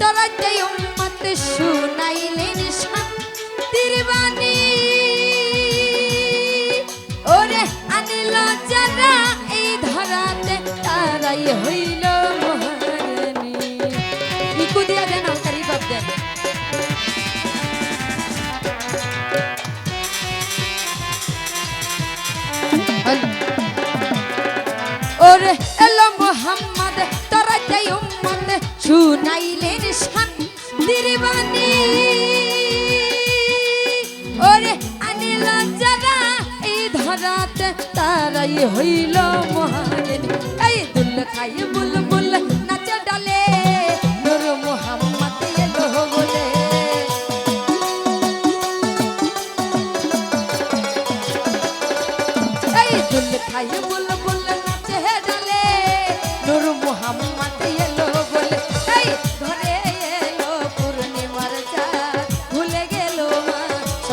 তরাতে উম্মত শুনাইলেন শান্তির বাণী ওরে আনিল যারা এই ধরাতে তারাই হইল মহারানী। এলো মোহাম্মদ তোরা যাই উম্মত শুনাইলেন শান্তির বাণী। ওরে আনিল যারা এই ধরাতে তারাই হইল মহারানী এই দুল খাই বুলবুল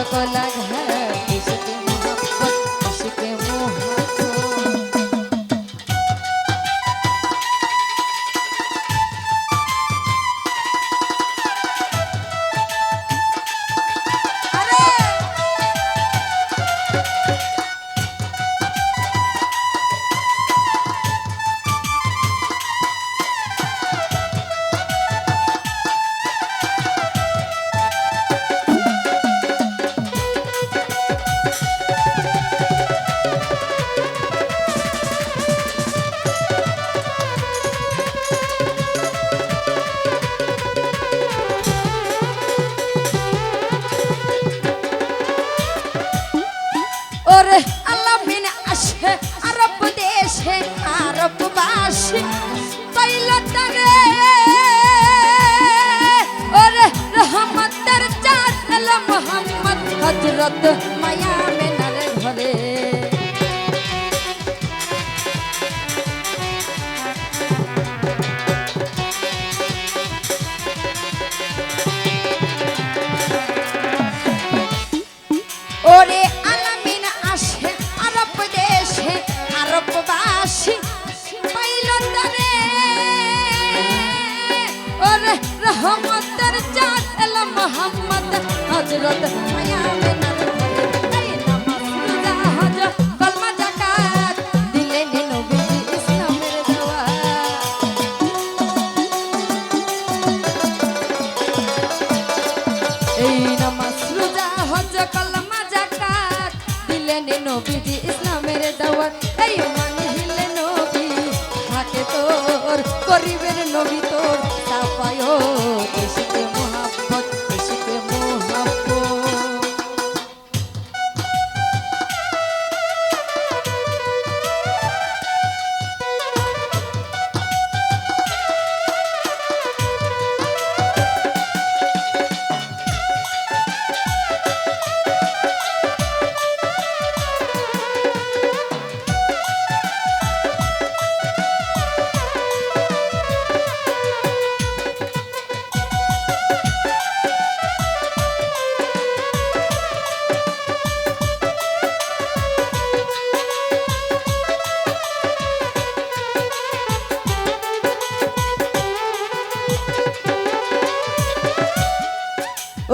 সকল দেশে আরব বাসী পাইল তারে। ওরে রহমতের চাঁদ মোহাম্মদ হজরত রহমতের চাঁদ এলো মোহাম্মদ হজরত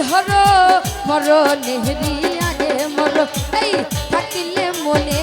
ধরো মর নেহরিয়া আগে মর। এই থাকিলে মনে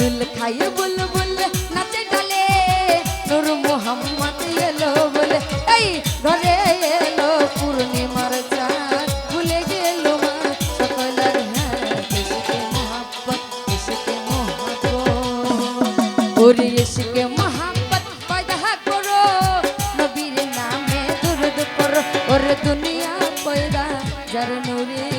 দুল খাই বুল বুল নাচে ডালে নূর মোহাম্মদ এলো বলে এই ঘরে এলো পূর্ণিমার চাঁদ ভুলে গেল মা সকলের হাত এসকে মোহাব্বত এসকে মোহাব্বত ওরে এসকে মোহাব্বত পয়দা করো নবীর নামে দুরুদ দুনিয়া পয়দা যার নূরে